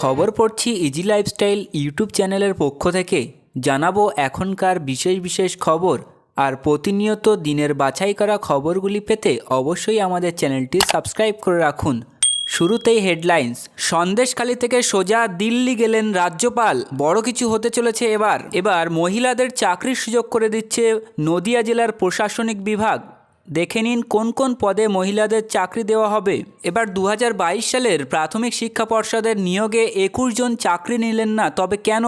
খবর পড়ছি easy lifestyle YouTube চ্যানেলের পক্ষ থেকে। জানাব এখনকার বিশেষ বিশেষ খবর আর প্রতিনিয়ত দিনের বাছাই করা খবরগুলি পেতে অবশ্যই আমাদের চ্যানেলটি সাবস্ক্রাইব করে রাখুন। শুরুতেই হেডলাইন্স সন্দেশখালী থেকে সোজা দিল্লি গেলেন রাজ্যপাল। বড় কিছু হতে চলেছে এবার। এবার মহিলাদের চাকরির সুযোগ করে দিচ্ছে নদিয়া জেলার প্রশাসনিক বিভাগ। দেখে নিন কোন কোন পদে মহিলাদের চাকরি দেওয়া হবে। এবার দু হাজার বাইশ সালের প্রাথমিক শিক্ষা পর্ষদের নিয়োগে একুশ জন চাকরি নিলেন না, তবে কেন?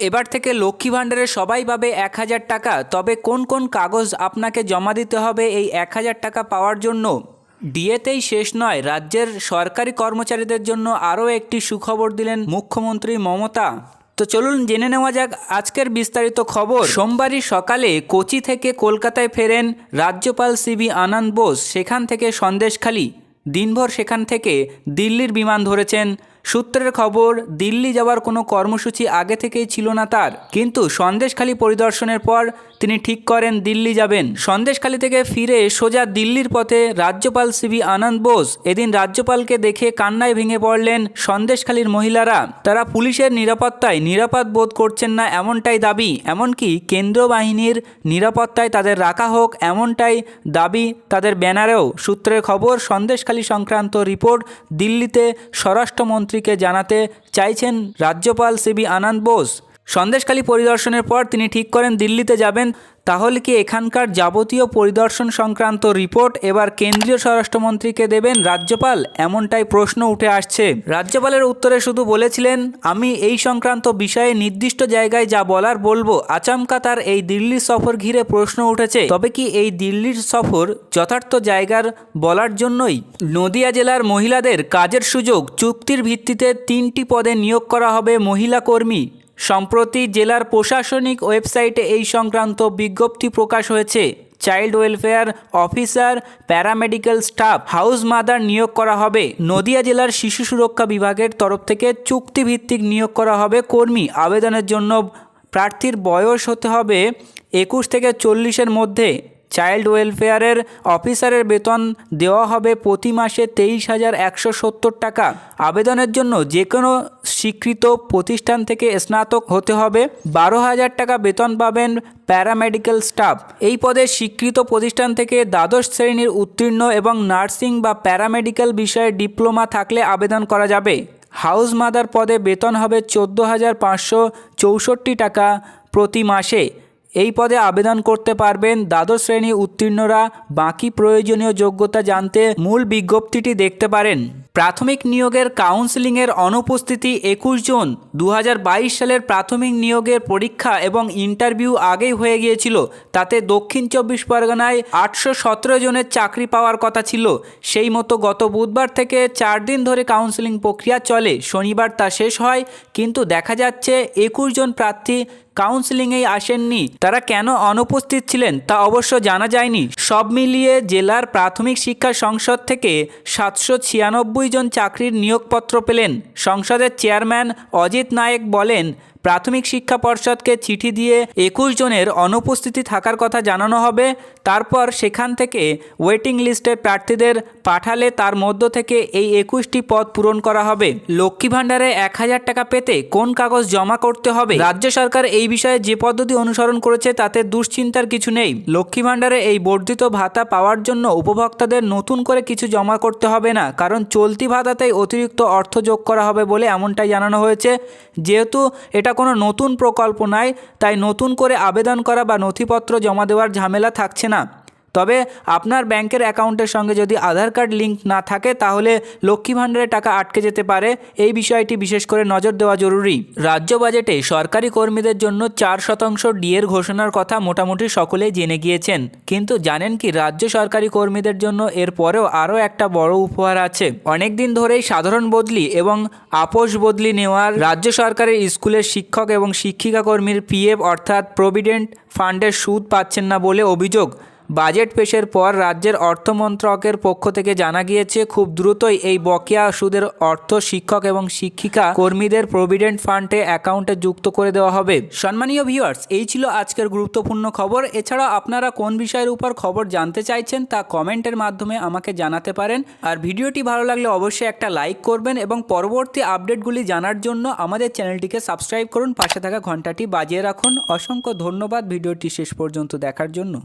এবার থেকে লক্ষ্মী ভাণ্ডারে সবাই পাবে এক হাজার টাকা, তবে কোন কোন কাগজ আপনাকে জমা দিতে হবে এই এক হাজার টাকা পাওয়ার জন্য? ডিএতেই শেষ নয়, রাজ্যের সরকারি কর্মচারীদের জন্য আরও একটি সুখবর দিলেন মুখ্যমন্ত্রী মমতা। তো চলুন জেনে নেওয়া যাক আজকের বিস্তারিত খবর। সোমবারই সকালে কোচি থেকে কলকাতায় ফেরেন রাজ্যপাল সিবি আনন্দ বোস। সেখান থেকে সন্দেশখালী, দিনভর সেখান থেকে দিল্লির বিমান ধরেছেন সূত্রের খবর, দিল্লি যাওয়ার কোনো কর্মসূচি আগে থেকেই ছিল না তার। কিন্তু সন্দেশখালী পরিদর্শনের পর তিনি ঠিক করেন দিল্লি যাবেন। সন্দেশখালী থেকে ফিরে সোজা দিল্লির পথে রাজ্যপাল সিবি আনন্দ বোস এদিন রাজ্যপালকে দেখে কান্নায় ভেঙে পড়লেন সন্দেশখালীর মহিলারা। তারা পুলিশের নিরাপত্তায় নিরাপদ বোধ করছেন না এমনটাই দাবি, এমনকি কেন্দ্র বাহিনীর নিরাপত্তায় তাদের রাখা হোক এমনটাই দাবি তাদের ব্যানারেও। সূত্রের খবর, সন্দেশখালী সংক্রান্ত রিপোর্ট দিল্লিতে স্বরাষ্ট্রমন্ত্রীকে জানাতে চাইছেন রাজ্যপাল সিবি আনন্দ বোস। সন্দেশখালী পরিদর্শনের পর তিনি ঠিক করেন দিল্লিতে যাবেন। তাহলে কি এখানকার যাবতীয় পরিদর্শন সংক্রান্ত রিপোর্ট এবার কেন্দ্রীয় স্বরাষ্ট্রমন্ত্রীকে দেবেন রাজ্যপাল? এমনটাই প্রশ্ন উঠে আসছে। রাজ্যপালের উত্তরে শুধু বলেছিলেন, আমি এই সংক্রান্ত বিষয়ে নির্দিষ্ট জায়গায় যা বলার বলব। আচমকা তার এই দিল্লি সফর ঘিরে প্রশ্ন উঠেছে, তবে কি এই দিল্লির সফর যথার্থ জায়গার বলার জন্যই? নদিয়া জেলার মহিলাদের কাজের সুযোগ চুক্তির ভিত্তিতে তিনটি পদে নিয়োগ করা হবে মহিলা কর্মী। সম্প্রতি জেলার প্রশাসনিক ওয়েবসাইটে এই সংক্রান্ত বিজ্ঞপ্তি প্রকাশ হয়েছে। Child welfare officer, paramedical staff, house mother নিয়োগ করা হবে। নদিয়া জেলার শিশু সুরক্ষা বিভাগের তরফ থেকে চুক্তিভিত্তিক নিয়োগ করা হবে। কর্মী আবেদনের জন্য প্রার্থীর বয়স হতে হবে একুশ থেকে চল্লিশের মধ্যে। চাইল্ড ওয়েলফেয়ারের অফিসারের বেতন দেওয়া হবে প্রতি মাসে তেইশ হাজার একশো সত্তর টাকা। আবেদনের জন্য যে কোনো স্বীকৃত প্রতিষ্ঠান থেকে স্নাতক হতে হবে। বারো হাজার টাকা বেতন পাবেন প্যারামেডিক্যাল স্টাফ। এই পদে স্বীকৃত প্রতিষ্ঠান থেকে দ্বাদশ শ্রেণির উত্তীর্ণ এবং নার্সিং বা প্যারামেডিক্যাল বিষয়ে ডিপ্লোমা থাকলে আবেদন করা যাবে। হাউস মাদার পদে বেতন হবে চোদ্দ হাজার পাঁচশো চৌষট্টি টাকা প্রতি মাসে। এই পদে আবেদন করতে পারবেন দ্বাদশ শ্রেণি উত্তীর্ণরা বাকি প্রয়োজনীয় যোগ্যতা জানতে মূল বিজ্ঞপ্তিটি দেখতে পারেন। প্রাথমিক নিয়োগের কাউন্সেলিংয়ের অনুপস্থিতি একুশ জন দু হাজার বাইশ সালের প্রাথমিক নিয়োগের পরীক্ষা এবং ইন্টারভিউ আগেই হয়ে গিয়েছিল। তাতে দক্ষিণ চব্বিশ পরগনায় আটশো সতেরো জনের চাকরি পাওয়ার কথা ছিল। সেই মতো গত বুধবার থেকে চার দিন ধরে কাউন্সেলিং প্রক্রিয়া চলে। শনিবার তা শেষ হয়, কিন্তু দেখা যাচ্ছে একুশ জন প্রার্থী কাউন্সেলিংয়েই আসেননি। তারা কেন অনুপস্থিত ছিলেন তা অবশ্য জানা যায়নি। সব মিলিয়ে জেলার প্রাথমিক শিক্ষা সংসদ থেকে সাতশো ছিয়ানব্বই জন চাকরির নিয়োগপত্র পেলেন। সংসদের চেয়ারম্যান অজিত নায়েক বলেন প্রাথমিক শিক্ষা পর্ষদকে চিঠি দিয়ে একুশ জনের অনুপস্থিতি থাকার কথা জানানো হবে। তারপর সেখান থেকে ওয়েটিং লিস্টের প্রার্থীদের পাঠালে তার মধ্য থেকে এই একুশটি পদ পূরণ করা হবে। লক্ষ্মী ভাণ্ডারে এক হাজার টাকা পেতে কোন কাগজ জমা করতে হবে? রাজ্য সরকার এই বিষয়ে যে পদ্ধতি অনুসরণ করেছে তাতে দুশ্চিন্তার কিছু নেই। লক্ষ্মী ভাণ্ডারে এই বর্ধিত ভাতা পাওয়ার জন্য উপভোক্তাদের নতুন করে কিছু জমা করতে হবে না, কারণ চলতি ভাতাতেই অতিরিক্ত অর্থ যোগ করা হবে বলে এমনটাই জানানো হয়েছে। যেহেতু এটা কোনো নতুন প্রকল্প নয় তাই নতুন করে আবেদন করা বা নথিপত্র জমা দেওয়ার ঝামেলা থাকছে না। তবে আপনার ব্যাংকের অ্যাকাউন্টের সঙ্গে যদি আধার কার্ড লিঙ্ক না থাকে, তাহলে লক্ষ্মী ভাণ্ডারের টাকা আটকে যেতে পারে। এই বিষয়টি বিশেষ করে নজর দেওয়া জরুরি। রাজ্য বাজেটে সরকারি কর্মীদের জন্য চার শতাংশ ডিএর ঘোষণার কথা মোটামুটি সকলেই জেনে গিয়েছেন। কিন্তু জানেন কি, রাজ্য সরকারি কর্মীদের জন্য এর পরেও আরও একটা বড় উপহার আছে। অনেক দিন ধরেই সাধারণ বদলি এবং আপোষ বদলি নেওয়ার রাজ্য সরকারের স্কুলের শিক্ষক এবং শিক্ষিকা কর্মীর পিএফ অর্থাৎ প্রভিডেন্ট ফান্ডের সুদ পাচ্ছেন না বলে অভিযোগ। বাজেট পেশের পর রাজ্যের অর্থমন্ত্রকের পক্ষ থেকে জানা গিয়েছে, খুব দ্রুতই এই বকেয়া সুদের অর্থ শিক্ষক এবং শিক্ষিকা কর্মীদের প্রভিডেন্ট ফান্ডে অ্যাকাউন্টে যুক্ত করে দেওয়া হবে। সম্মানীয় ভিউয়ার্স, এই ছিল আজকের গুরুত্বপূর্ণ খবর। এছাড়া আপনারা কোন বিষয়ের উপর খবর জানতে চাইছেন তা কমেন্টের মাধ্যমে আমাকে জানাতে পারেন। আর ভিডিওটি ভালো লাগলে অবশ্যই একটা লাইক করবেন এবং পরবর্তী আপডেটগুলি জানার জন্য আমাদের চ্যানেলটিকে সাবস্ক্রাইব করুন। পাশে থাকা ঘন্টাটি বাজিয়ে রাখুন। অসংখ্য ধন্যবাদ ভিডিওটি শেষ পর্যন্ত দেখার জন্য।